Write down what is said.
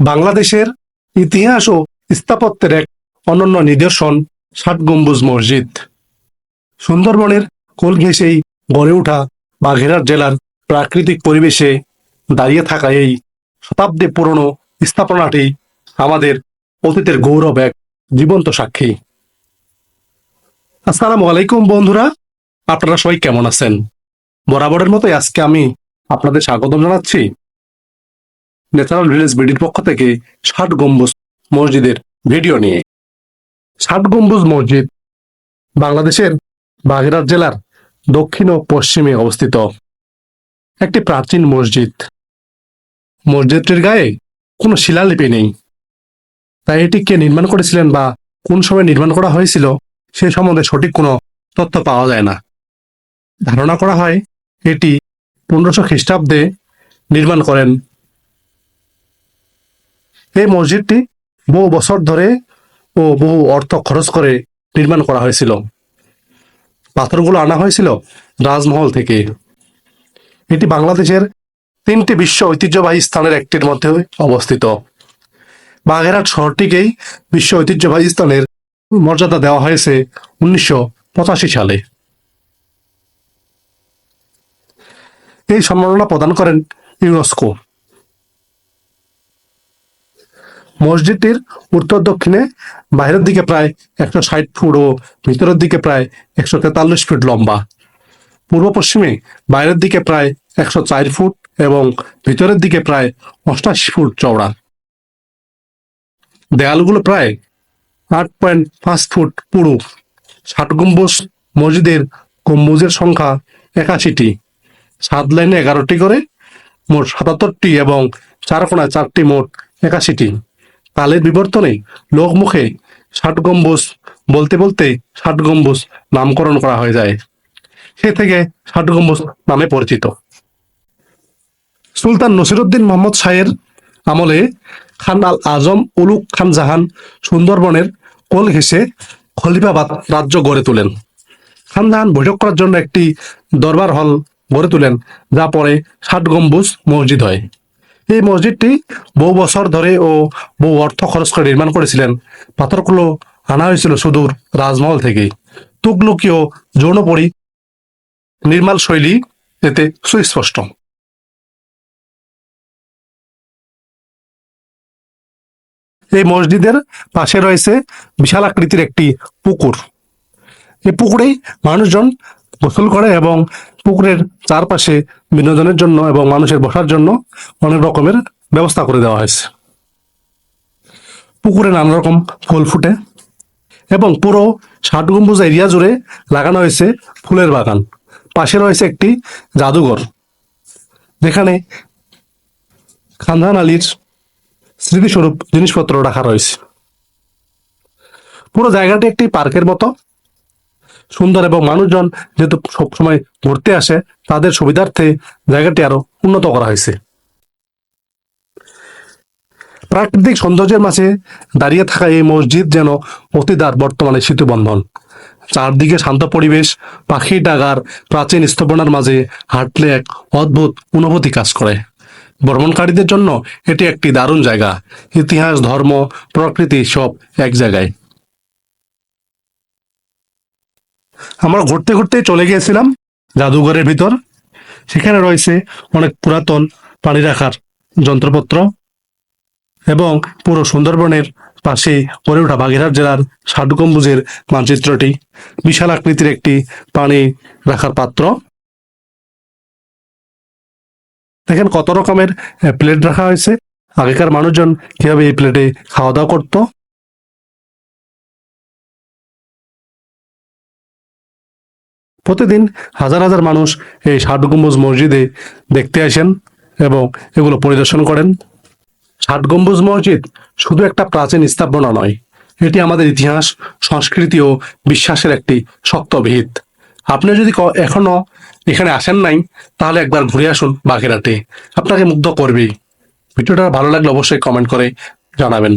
বাংলাদেশের ইতিহাস ও স্থাপত্যের এক অনন্য নিদর্শন ষাট গম্বুজ মসজিদ। সুন্দরবনের কোল ঘেঁষেই গড়ে ওঠা বাঘেরহাট জেলার প্রাকৃতিক পরিবেশে দাঁড়িয়ে থাকা এই শতাব্দী পুরনো স্থাপনাটি আমাদের অতীতের গৌরব এক জীবন্ত সাক্ষী। আসসালামু আলাইকুম বন্ধুরা, আপনারা সবাই কেমন আছেন? বরাবরের মতোই আজকে আমি আপনাদের স্বাগতম জানাচ্ছি। ন্যাচারাল ভিলেজ বিডির পক্ষ থেকে ষাট গম্বুজ মসজিদের ভিডিও নিয়ে। ষাট গম্বুজ মসজিদ বাংলাদেশের বাগেরহাট জেলার দক্ষিণ ও পশ্চিমে অবস্থিত। একটি প্রাচীন মসজিদ। মসজিদটির গায়ে কোনো শিলালিপি নেই। তাই এটি কে নির্মাণ করেছিলেন বা কোন সময় নির্মাণ করা হয়েছিল সে সম্বন্ধে সঠিক কোনো তথ্য পাওয়া যায় না। ধারণা করা হয় এটি পনেরোশো খ্রিস্টাব্দে নির্মাণ করেন এই মসজিদটি বহু বছর ধরে ও বহু অর্থ খরচ করে নির্মাণ করা হয়েছিল। পাথরগুলো আনা হয়েছিল রাজমহল থেকে। এটি বাংলাদেশের তিনটি বিশ্ব ঐতিহ্যবাহী স্থানের একটির মধ্যে অবস্থিত। বাগেরহাট শহরটিকেই বিশ্ব ঐতিহ্যবাহী স্থানের মর্যাদা দেওয়া হয়েছে উনিশশো পঁচাশি সালে। এই সম্মাননা প্রদান করেন ইউনেস্কো। মসজিদটির উত্তর দক্ষিণে বাইরের দিকে প্রায় একশো ষাট ফুট ও ভিতরের দিকে প্রায় একশো তেতাল্লিশ ফুট লম্বা। পূর্ব পশ্চিমে বাইরের দিকে প্রায় একশো চার ফুট এবং ভিতরের দিকে প্রায় অষ্টাশি ফুট চওড়া। দেয়ালগুলো প্রায় আট পয়েন্ট পাঁচ ফুট পুরু। ষাট গম্বুজ মসজিদের গম্বুজের সংখ্যা একাশিটি। সাত লাইনে এগারোটি করে, মোট সাতাত্তরটি এবং চার কোনায় চারটি মোট একাশিটি। কালের বিবর্তনে লোকমুখে ষাট গম্বুজ বলতে বলতে ষাট গম্বুজ নামকরণ করা হয়ে যায়। সে থেকে ষাট গম্বুজ নামে পরিচিত। সুলতান নসিরুদ্দিন মোহাম্মদ শাহের আমলে খান আল আজম উলুক খান জাহান সুন্দরবনের কোল ঘেঁষে খলিফাবাদ রাজ্য গড়ে তোলেন। খান জাহান বৈঠক করার জন্য একটি দরবার হল গড়ে তোলেন, যা পরে ষাট গম্বুজ মসজিদ হয়। এই মসজিদটি বহু বছর ধরে ও বহু অর্থ খরচ করে নির্মাণ করেছিলেন। পাথরগুলো আনা হয়েছিল সুদূর রাজমহল থেকে। তুগলকীয় যৌনপরি নির্মাল শৈলী এতে সুস্পষ্ট। এই মসজিদের পাশে রয়েছে বিশাল আকৃতির একটি পুকুর। এই পুকুরেই মানুষজন গোসল করে এবং পুকুরের চারপাশে বিনোদনের জন্য এবং মানুষের বসার জন্য অনেক রকমের ব্যবস্থা করে দেওয়া হয়েছে। পুকুরে নানা রকম ফুল ফুটে এবং পুরো ষাট গম্বুজ এরিয়া জুড়ে লাগানো হয়েছে ফুলের বাগান। পাশে রয়েছে একটি জাদুঘর, যেখানে খানজাহান আলীর স্মৃতিস্বরূপ জিনিসপত্র রাখা রয়েছে। পুরো জায়গাটি একটি পার্কের মতো। সুন্দর এবং মানুষজন যেহেতু সবসময় ঘুরতে আসে, তাদের সুবিধার্থে জায়গাটি আরও উন্নত করা হয়েছে। প্রাকৃতিক সৌন্দর্যের মাঝে দাঁড়িয়ে থাকা এই মসজিদ যেন অতিদার বর্তমানে সেতুবন্ধন। চারদিকে শান্ত পরিবেশ, পাখি ডাগার প্রাচীন স্থাপনার মাঝে হাঁটলে এক অদ্ভুত অনুভূতি কাজ করে। ভ্রমণকারীদের জন্য এটি একটি দারুণ জায়গা। ইতিহাস, ধর্ম, প্রকৃতি সব এক জায়গায়। আমরা ঘুরতে ঘুরতে চলে গিয়েছিলাম জাদুঘরের ভিতর। সেখানে রয়েছে অনেক পুরাতন পানি রাখার যন্ত্রপত্র এবং পুরো সুন্দরবনের পাশে গড়ে ওঠা বাগেরহাট জেলার ষাট গম্বুজের মানচিত্রটি বিশাল আকৃতির একটি পানি রাখার পাত্র। দেখেন কত রকমের প্লেট রাখা হয়েছে। আগেকার মানুষজন কীভাবে এই প্লেটে খাওয়া দাওয়া করতো। প্রতিদিন হাজার হাজার মানুষ এই ষাট গম্বুজ মসজিদে দেখতে আসেন এবং এগুলো পরিদর্শন করেন। ষাট গম্বুজ মসজিদ শুধু একটা প্রাচীন স্থাপনা নয়, এটি আমাদের ইতিহাস, সংস্কৃতি ও বিশ্বাসের একটি শক্ত ভিত। আপনি যদি ক- এখনও এখানে আসেন নাই, তাহলে একবার ঘুরে আসুন বাগেরহাটে। আপনাকে মুগ্ধ করবেই। ভিডিওটা ভালো লাগলে অবশ্যই কমেন্ট করে জানাবেন।